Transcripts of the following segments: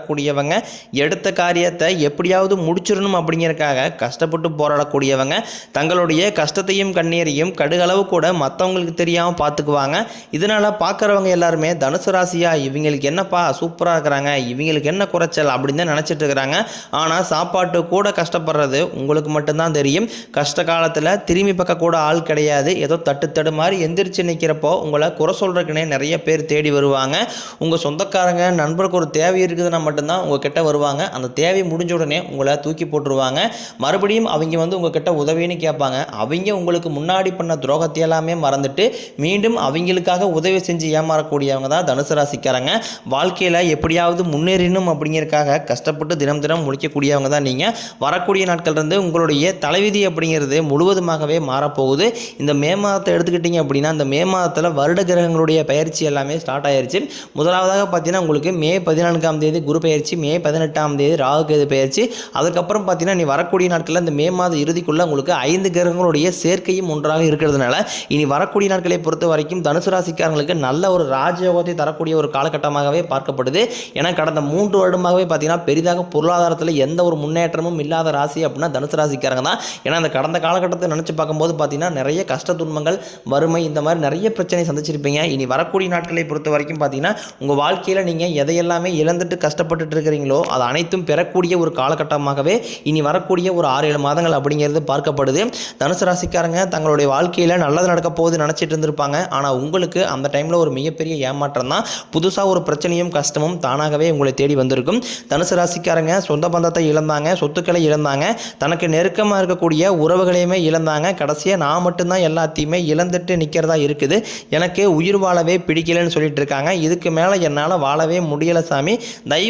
போராடக்கூடியவங்க எடுத்த காரியத்தை எப்படியாவது முடிச்சிடணும் அப்படிங்கிறக்காக கஷ்டப்பட்டு போராடக்கூடியவங்க தங்களுடைய கஷ்டத்தையும் கண்ணீரையும் கடுகளவு கூட மற்றவங்களுக்கு தெரியாமல் பார்த்துக்குவாங்க இதனால் பார்க்குறவங்க எல்லாருமே தனுசு ராசியா இவங்களுக்கு என்னப்பா சூப்பராக இருக்கிறாங்க இவங்களுக்கு என்ன குறைச்சல் அப்படின்னு தான் நினச்சிட்டு இருக்கிறாங்க. ஆனால் சாப்பாட்டு கூட கஷ்டப்படுறது உங்களுக்கு மட்டும்தான் தெரியும். கஷ்ட காலத்தில் திரும்பி பக்கம் கூட ஆள் கிடையாது. ஏதோ தட்டு தடு மாதிரி எந்திரிச்சு நிற்கிறப்போ உங்களை குறை சொல்கிறக்குனே நிறைய பேர் தேடி வருவாங்க. உங்கள் சொந்தக்காரங்க நண்பருக்கு ஒரு தேவை இருக்குதுன்னா மட்டும்தான் உங்கள் கிட்ட வருவாங்க. அந்த தேவை முடிஞ்ச உடனே உங்களை தூக்கி போட்டுருவாங்க. மறுபடியும் அவங்க வந்து உங்கள் கிட்ட உதவின்னு கேட்பாங்க. அவங்க உங்களுக்கு முன்னாடி பண்ண துரோகத்தை எல்லாமே மறந்துட்டு மீண்டும் அவங்களுக்காக உதவி செஞ்சு ஏமாறக்கூடியவங்க தான் தனுசு ராசிக்காரங்க. வாழ்க்கையில் எப்படியாவது முன்னேறணும் அப்படிங்கிறதுக்காக கஷ்டப்பட்டு தினம் தினம் முடிக்கக்கூடியவங்க தான் நீங்கள் வரக்கூடிய நாட்கள் இருந்து உங்களுடைய தலைவிதி அப்படிங்கிறது முழுவதுமாகவே மாறப்போகுது. இந்த மே மாதத்தை எடுத்துக்கிட்டிங்க அப்படின்னா இந்த மே மாதத்தில் வருட கிரகங்களுடைய பயிற்சி எல்லாமே ஸ்டார்ட் ஆயிருச்சு. முதலாவதாக பார்த்தீங்கன்னா உங்களுக்கு மே பதினான்காம் தேதி குரு பயிற்சி மே பதினெட்டாம் தேதி ராகு கேது பயிற்சி. அதுக்கப்புறம் பார்த்தீங்கன்னா நீ வரக்கூடிய நாட்களில் இந்த மே மாத இறுதிக்குள்ளே உங்களுக்கு ஐந்து கிரகங்களுடைய சேர்க்கையும் ஒன்றாக இருக்கிறதுனால இனி வரக்கூடிய நாட்களை பொறுத்த வரைக்கும் தனுசு ராசிக்காரங்களுக்கு நல்ல ஒரு ராஜயோகத்தை தரக்கூடிய ஒரு காலகட்டமாகவே பார்க்கப்படுது. ஏன்னா கடந்த மூன்று வருடமாகவே பார்த்தீங்கன்னா பெரிதாக பொருளாதாரத்தில் எந்த ஒரு முன்னேற்றமும் இல்லாத ராசி அப்படின்னா தனுசு ராசிக்காரங்க தான். ஏன்னா அந்த கடந்த காலகட்டத்தை நினச்சி பார்க்கும்போது பார்த்தீங்கன்னா நிறைய கஷ்ட துன்பங்கள் வறுமை இந்த மாதிரி நிறைய பிரச்சனை சந்திச்சிருப்பீங்க. இனி வரக்கூடிய நாட்களை பொறுத்த வரைக்கும் பார்த்தீங்கன்னா உங்கள் வாழ்க்கையில் நீங்கள் எதையெல்லாமே இழந்துட்டு கஷ்டப்பட்டுட்டு இருக்கிறீங்களோ அது அனைத்தும் பெறக்கூடிய ஒரு காலகட்டமாகவே இனி வரக்கூடிய ஒரு ஆறு ஏழு மாதங்கள் அப்படிங்கிறது பார்க்கப்படுது. தனுசு ராசிக்காரங்க தங்களுடைய வாழ்க்கையில் நல்லது நடக்க போகுது நினச்சிட்டு இருந்திருப்பாங்க. ஆனால் உங்களுக்கு அந்த டைமில் ஒரு மிகப்பெரிய ஏமாற்றம் தான். புதுசாக ஒரு பிரச்சனையும் கஷ்டமும் தானாகவே உங்களை தேடி வந்திருக்கும். தனுசு ராசிக்காரங்க சொந்த பந்தத்தை இழந்தாங்க சொத்துக்களை இழந்தாங்க தனக்கு நெருக்கமாக இருக்கக்கூடிய உறவுகளையுமே இழந்தாங்க. கடைசியாக நான் மட்டும்தான் எல்லாத்தையுமே இழந்துட்டு நிற்கிறதா இருக்குது. எனக்கு உயிர் வாழவே பிடிக்கலன்னு சொல்லிட்டு இருக்காங்க. இதுக்கு மேலே என்னால் வாழவே முடியலை சாமி. தயவு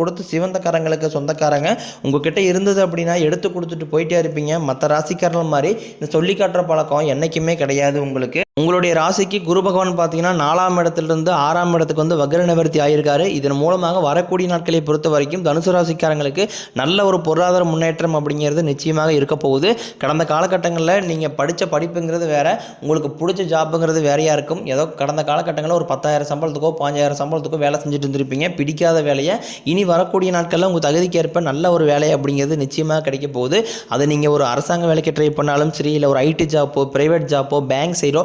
கொடுத்து சிவந்தக்காரங்களுக்கு சொந்தக்காரங்க உங்ககிட்ட இருந்தது அப்படின்னா எடுத்து கொடுத்துட்டு போயிட்டே இருப்பீங்க. மற்ற ராசிக்காரர்கள் மாதிரி இந்த சொல்லி காட்டுற பழக்கம் என்றைக்குமே கிடையாது உங்களுக்கு. உங்களுடைய ராசிக்கு குரு பகவான் பார்த்தீங்கன்னா நாலாம் இடத்துலேருந்து ஆறாம் இடத்துக்கு வந்து வக்ர நிவர்த்தி ஆகியிருக்காரு இதன் மூலமாக வரக்கூடிய நாட்களை பொறுத்த வரைக்கும் தனுசு ராசிக்காரங்களுக்கு நல்ல ஒரு பொருளாதார முன்னேற்றம் அப்படிங்கிறது நிச்சயமாக இருக்க போகுது. கடந்த காலகட்டங்களில் நீங்கள் படித்த படிப்புங்கிறது வேற உங்களுக்கு பிடிச்ச ஜாப்புங்கிறது வேறையாக இருக்கும். ஏதோ கடந்த காலகட்டங்களில் ஒரு பத்தாயிரம் சம்பளத்துக்கோ பாஞ்சாயிரம் சம்பளத்துக்கோ வேலை செஞ்சுட்டு இருந்திருப்பீங்க. பிடிக்காத வேலையை. இனி வரக்கூடிய நாட்களில் உங்கள் தகுதிக்கு ஏற்ப நல்ல ஒரு வேலை அப்படிங்கிறது நிச்சயமாக கிடைக்க போகுது. அதை நீங்கள் ஒரு அரசாங்க வேலைக்கு ட்ரை பண்ணாலும் சரி இல்லை ஒரு ஐடி ஜாப்போ ப்ரைவேட் ஜாப்போ பேங்க் சைடோ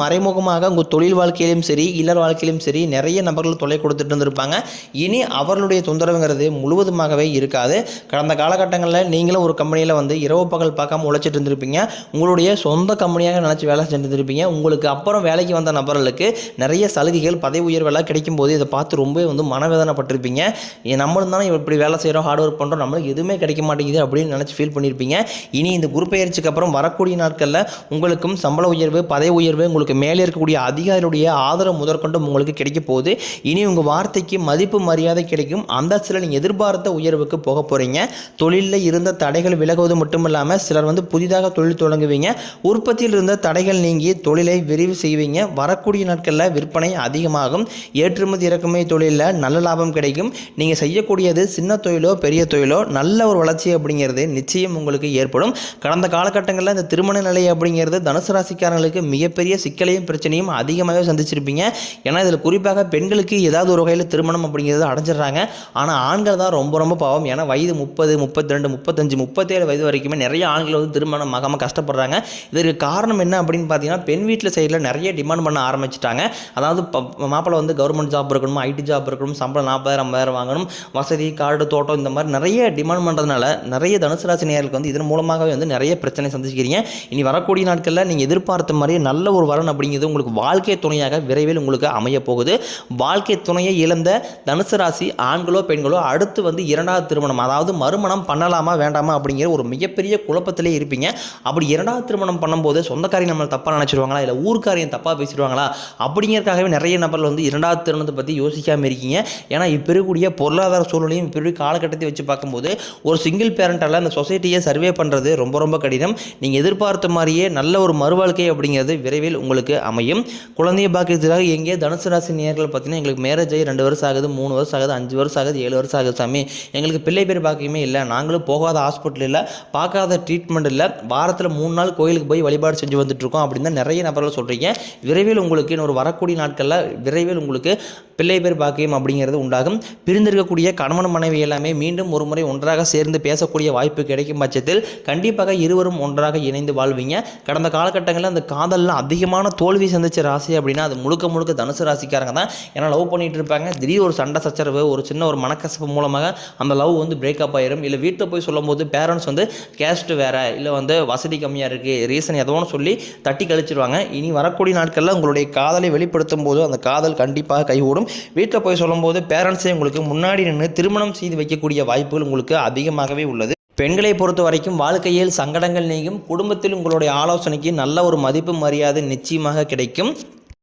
மறைமுகமாக உங்கள் தொழில் வாழ்க்கையிலும் சரி இல்லற வாழ்க்கையிலும் சரி நிறைய நபர்கள் தொலை கொடுத்துட்டு இருந்திருப்பாங்க. இனி அவர்களுடைய தொந்தரவுங்கிறது முழுவதுமாகவே இருக்காது. கடந்த காலகட்டங்களில் நீங்களும் ஒரு கம்பெனியில் வந்து இரவு பகல் பார்க்காம உழைச்சிட்டு இருந்திருப்பீங்க. உங்களுடைய சொந்த கம்பெனியாக நினச்சி வேலை செஞ்சுருந்துருப்பீங்க உங்களுக்கு அப்புறம் வேலைக்கு வந்த நபர்களுக்கு நிறைய சலுகைகள் பதவி உயர்வெல்லாம் கிடைக்கும் போது இதை பார்த்து ரொம்ப வந்து மனவேதனைப்பட்டிருப்பீங்க. நம்மளும் தானே இப்படி வேலை செய்கிறோம் ஹார்ட் ஒர்க் பண்ணுறோம் நம்மளுக்கு எதுவுமே கிடைக்க மாட்டேங்குது அப்படின்னு நினச்சி ஃபீல் பண்ணியிருப்பீங்க இனி இந்த குரு பயிற்சிக்கு அப்புறம் வரக்கூடிய நாட்களில் உங்களுக்கும் சம்பள உயர்வு பதவி உயர்வு உங்களுக்கு மேலே இருக்கக்கூடிய அதிகாரியுடைய ஆதரவு முதற்கொண்டு உங்களுக்கு கிடைக்க போகுது. இனி உங்கள் வார்த்தைக்கு மதிப்பு மரியாதை கிடைக்கும். அந்தஸ்தில் நீங்கள் எதிர்பார்த்த உயர்வுக்கு போக போகிறீங்க தொழிலில் இருந்த தடைகள் விலகுவது மட்டும் இல்லாமல் சிலர் வந்து புதிதாக தொழில் தொடங்குவீங்க. உற்பத்தியில் இருந்த தடைகள் நீங்கி தொழிலை விரிவு செய்வீங்க. வரக்கூடிய நாட்களில் விற்பனை அதிகமாகும். ஏற்றுமதி இறக்குமதி தொழிலில் நல்ல லாபம் கிடைக்கும். நீங்கள் செய்யக்கூடியது சின்ன தொழிலோ பெரிய தொழிலோ நல்ல ஒரு வளர்ச்சி அப்படிங்கிறது நிச்சயம் உங்களுக்கு ஏற்படும். கடந்த காலகட்டங்களில் இந்த திருமண நிலை அப்படிங்கிறது தனுசு ராசிக்காரங்களுக்கு மிகப்பெரிய சிக்கலையும் பிரச்சனையும் அதிகமாகவே சந்திச்சிருப்பீங்க. ஏன்னா இதில் குறிப்பாக பெண்களுக்கு ஏதாவது ஒரு வகையில் திருமணம் அப்படிங்கிறது அடைஞ்சிடுறாங்க. ஆனால் ஆண்கள் தான் ரொம்ப ரொம்ப பாவம். ஏன்னா வயது முப்பது முப்பத்தி ரெண்டு முப்பத்தஞ்சு முப்பத்தேழு வயது வரைக்குமே நிறைய ஆண்கள் வந்து திருமணம் ஆகாமல் கஷ்டப்படுறாங்க. இதற்கு காரணம் என்ன அப்படின்னு பார்த்தீங்கன்னா பெண் வீட்டில் சைடில் நிறைய டிமாண்ட் பண்ண ஆரம்பிச்சிட்டாங்க. அதாவது மாப்பிள்ளை வந்து கவர்மெண்ட் ஜாப் இருக்கணும் ஐடி ஜாப் இருக்கணும் சம்பளம் நாற்பதாயிரம் ஐம்பதாயிரம் வாங்கணும் வசதி காடு தோட்டம் இந்த மாதிரி நிறைய டிமாண்ட் பண்ணுறதுனால நிறைய தனுசு ராசி வந்து இதன் மூலமாகவே வந்து நிறைய பிரச்சனை சந்திச்சுக்கிறீங்க இனி வரக்கூடிய நாட்களில் நீங்கள் எதிர்பார்த்த மாதிரி நல்ல ஒரு பலன் அப்படிங்கிறது உங்களுக்கு வாழ்க்கை துணையாக விரைவில் உங்களுக்கு அமைய போகுது. வாழ்க்கை துணையை இழந்த தனுசு ராசி ஆண்களோ பெண்களோ அடுத்து வந்து இரண்டாவது திருமணம் அதாவது மறுமணம் பண்ணலாமா வேண்டாமா அப்படிங்கிற ஒரு மிகப்பெரிய குழப்பத்திலே இருப்பீங்க. அப்படி இரண்டாவது திருமணம் பண்ணும்போது சொந்தக்காரியம் நம்மளை தப்பாக நினச்சிருவாங்களா இல்லை ஊர்க்காரியம் தப்பாக பேசிடுவாங்களா அப்படிங்கிறதுக்காகவே நிறைய நபர்கள் வந்து இரண்டாவது திருமணத்தை பற்றி யோசிக்காமல் இருக்கீங்க. ஏன்னா இப்போ இருக்கக்கூடிய பொருளாதார சூழ்நிலையும் இப்போ காலகட்டத்தை வச்சு பார்க்கும்போது ஒரு சிங்கிள் பேரண்டால் அந்த சொசைட்டியை சர்வே பண்ணுறது ரொம்ப ரொம்ப கடினம். நீங்கள் எதிர்பார்த்த மாதிரியே நல்ல ஒரு மறுவாழ்க்கை அப்படிங்கிறது விரைவில் உங்களுக்கு அமையும். குழந்தைய பாக்கியத்துக்காக எங்கேயே தனுசு ராசி நேர்கள் பார்த்தீங்கன்னா எங்களுக்கு மேரேஜ் ஆகி ரெண்டு வருஷம் ஆகுது மூணு வருஷம் ஆகுது அஞ்சு வருஷம் ஆகுது ஏழு வருஷம் ஆகுது சாமி. எங்களுக்கு பிள்ளை பேர் பாக்கியமே இல்லை. நாங்களும் போகாத ஹாஸ்பிட்டல் இல்லை பார்க்காத ட்ரீட்மெண்ட் இல்லை. வாரத்தில் மூணு நாள் கோயிலுக்கு போய் வழிபாடு செஞ்சு வந்துட்டுருக்கோம் அப்படின்னு தான் நிறைய நபர்கள் சொல்கிறீங்க விரைவில் உங்களுக்கு இன்னொரு வரக்கூடிய நாட்களில் விரைவில் உங்களுக்கு பிள்ளை பேர் பாக்கியம் அப்படிங்கிறது உண்டாகும். பிரிந்திருக்கக்கூடிய கணவன் மனைவி எல்லாமே மீண்டும் ஒரு முறை ஒன்றாக சேர்ந்து பேசக்கூடிய வாய்ப்பு கிடைக்கும் பட்சத்தில் கண்டிப்பாக இருவரும் ஒன்றாக இணைந்து வாழ்வீங்க. கடந்த காலகட்டங்களில் அந்த காதலில் பயங்கரமான தோல்வி சந்திச்ச ராசி அப்படின்னா அது முழுக்க முழுக்க தனுசு ராசிக்காரங்க தான். ஏன்னா லவ் பண்ணிட்டு இருப்பாங்க. திடீர் ஒரு சண்டை சச்சரவு ஒரு சின்ன ஒரு மனக்கசப்பு மூலமாக அந்த லவ் வந்து பிரேக்கப் ஆயிரும். இல்லை வீட்டில் போய் சொல்லும்போது பேரண்ட்ஸ் வந்து கேஸ்ட் வேற இல்லை வந்து வசதி கம்மியாக இருக்குது ரீசன் ஏதோ ஒன்று சொல்லி தட்டி கழிச்சிருவாங்க. இனி வரக்கூடிய நாட்களில் உங்களுடைய காதலை வெளிப்படுத்தும் போது அந்த காதல் கண்டிப்பாக கைகூடும். வீட்டில் போய் சொல்லும்போது பேரண்ட்ஸே உங்களுக்கு முன்னாடி நின்று திருமணம் செய்து வைக்கக்கூடிய வாய்ப்புகள் உங்களுக்கு அதிகமாகவே உள்ளது. பெண்களை பொறுத்த வரைக்கும் வாழ்க்கையில் சங்கடங்கள் நீங்கும் குடும்பத்தில் உங்களுடைய ஆலோசனைக்கு நல்ல ஒரு மதிப்பு மரியாதை நிச்சயமாக கிடைக்கும்.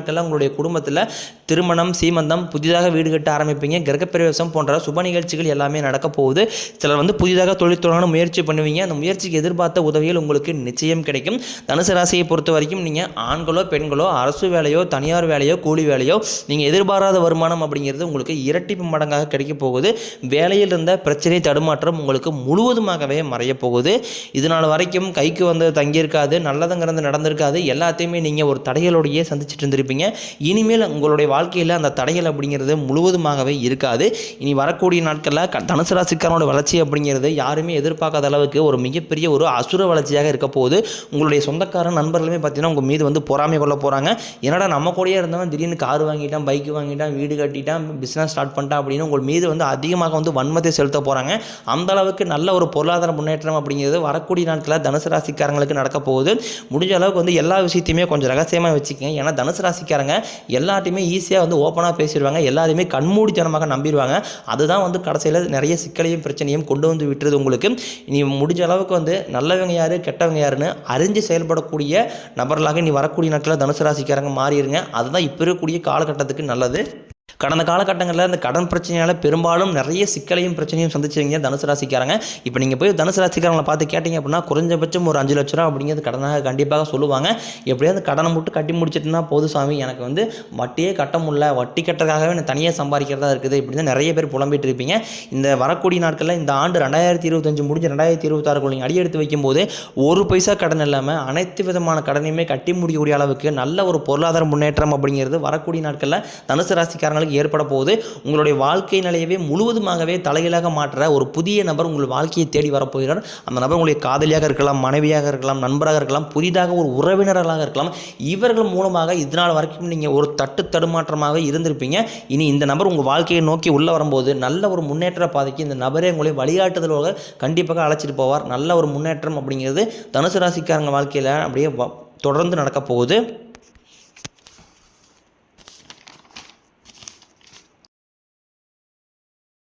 நாட்களில் உங்களுடைய குடும்பத்தில் திருமணம் சீமந்தம் புதிதாக வீடு கட்ட ஆரம்பிப்பீங்க. கிரகப்பிரவேசம் போன்ற சுப நிகழ்ச்சிகள் எல்லாமே நடக்க போகுது. சிலர் வந்து புதிதாக தொழில் தொடங்க முயற்சி பண்ணுவீங்க. அந்த முயற்சிக்கு எதிர்பார்த்த உதவிகள் உங்களுக்கு நிச்சயம் கிடைக்கும். தனுசு ராசியை பொறுத்த வரைக்கும் நீங்கள் ஆண்களோ பெண்களோ அரசு வேலையோ தனியார் வேலையோ கூலி வேலையோ நீங்கள் எதிர்பாராத வருமானம் அப்படிங்கிறது உங்களுக்கு இரட்டிப்பு மடங்காக கிடைக்க போகுது. வேலையில் இருந்த பிரச்சனை தடுமாற்றம் உங்களுக்கு முழுவதுமாகவே மறைய போகுது. இது நாள் வரைக்கும் கைக்கு வந்து தங்கியிருக்காது நல்லதுங்கிறது நடந்திருக்காது. எல்லாத்தையுமே நீங்கள் ஒரு தடைகளோடையே சந்திச்சுட்டு இருந்திருப்பீங்க. இனிமேல் உங்களுடைய வாழ்க்கையில் அந்த தடைகள் அப்படிங்கிறது முழுவதுமாகவே இருக்காது. இனி வரக்கூடிய நாட்களில் க தனுசு ராசிக்காரனோட வளர்ச்சி அப்படிங்கிறது யாருமே எதிர்பார்க்காத அளவுக்கு ஒரு மிகப்பெரிய ஒரு அசுர வளர்ச்சியாக இருக்க போது உங்களுடைய சொந்தக்காரன் நண்பர்களுமே பார்த்தீங்கன்னா உங்கள் மீது வந்து பொறாமை கொள்ள போகிறாங்க என்னடா நம்ம கூடயே இருந்தவன் திடீர்னு கார் வாங்கிட்டான் பைக் வாங்கிட்டான் வீடு கட்டிட்டான் பிஸ்னஸ் ஸ்டார்ட் பண்ணிட்டான் அப்படின்னு உங்கள் மீது வந்து அதிகமாக வந்து வன்மத்தை செலுத்த போகிறாங்க அந்த அளவுக்கு நல்ல ஒரு பொருளாதார முன்னேற்றம் அப்படிங்கிறது வரக்கூடிய நாட்களில் தனுசு ராசிக்காரங்களுக்கு நடக்க போகுது. முடிஞ்ச அளவுக்கு வந்து எல்லா விஷயத்தையுமே கொஞ்சம் ரகசியமாக வச்சுக்கோங்க. ஏன்னா தனுசு ராசிக்காரங்க. எல்லாத்தையுமே ஈஸியாக வந்து ஓப்பனாக பேசிடுவாங்க. எல்லாரையுமே கண்மூடித்தனமாக நம்பிடுவாங்க. அதுதான் வந்து கடைசியில் நிறைய சிக்கலையும் பிரச்சனையும் கொண்டு வந்து விட்டுறது உங்களுக்கு. நீ முடிஞ்ச அளவுக்கு வந்து நல்லவங்க யார் கெட்டவங்க யாருன்னு அறிஞ்சு செயல்படக்கூடிய நபர்களாக நீ வரக்கூடிய நாட்களில் தனுசு ராசிக்காரங்க மாறிடுங்க. அதுதான் இப்போ இருக்கக்கூடிய காலகட்டத்துக்கு நல்லது. கடந்த காலகட்டங்களில் இந்த கடன் பிரச்சனையால் பெரும்பாலும் நிறைய சிக்கலையும் பிரச்சனையும் சந்திச்சிருங்க தனுசு ராசிக்காரங்க. இப்போ நீங்கள் போய் தனுசு ராசிக்காரங்களை பார்த்து கேட்டிங்க அப்படின்னா குறைஞ்சபட்சம் ஒரு அஞ்சு லட்ச ரூபா அப்படிங்கிறது கடனாக கண்டிப்பாக சொல்லுவாங்க. எப்படியாவது கடனை மட்டும் கட்டி முடிச்சிட்டுனா போது சாமி. எனக்கு வந்து வட்டியே கட்ட முடியல. வட்டி கட்டுறதுக்காகவே நான் தனியாக சம்பாதிக்கிறதா இருக்குது இப்படி தான் நிறைய பேர் புலம்பிட்டு இருப்பீங்க. இந்த வரக்கூடிய நாட்களில் இந்த ஆண்டு ரெண்டாயிரத்தி இருபத்தஞ்சு முடிஞ்சு ரெண்டாயிரத்தி இருபத்தாறுக்குள்ள நீங்கள் அடி எடுத்து வைக்கும்போது ஒரு பைசா கடன் இல்லாமல் அனைத்து விதமான கடனையுமே கட்டி முடிக்கக்கூடிய அளவுக்கு நல்ல ஒரு பொருளாதார முன்னேற்றம் அப்படிங்கிறது வரக்கூடிய நாட்களில் தனுசு ராசிக்காரங்க மாற்றங்களுக்கு ஏற்பட போகுது. உங்களுடைய வாழ்க்கை நிலையவே முழுவதுமாகவே தலைகீழாக மாற்ற ஒரு புதிய நபர் உங்கள் வாழ்க்கையை தேடி வரப்போகிறார் அந்த நபர் உங்களுடைய காதலியாக இருக்கலாம் மனைவியாக இருக்கலாம் நண்பராக இருக்கலாம் புதிதாக ஒரு உறவினர்களாக இருக்கலாம். இவர்கள் மூலமாக இதனால் வரைக்கும் நீங்கள் ஒரு தட்டு தடுமாற்றமாக இருந்திருப்பீங்க. இனி இந்த நபர் உங்கள் வாழ்க்கையை நோக்கி உள்ளே வரும்போது நல்ல ஒரு முன்னேற்ற பாதைக்கு இந்த நபரே உங்களை வழிகாட்டுதலாக கண்டிப்பாக அழைச்சிட்டு போவார். நல்ல ஒரு முன்னேற்றம் அப்படிங்கிறது தனுசு ராசிக்காரங்க வாழ்க்கையில் அப்படியே வ- தொடர்ந்து நடக்கப் போகுது.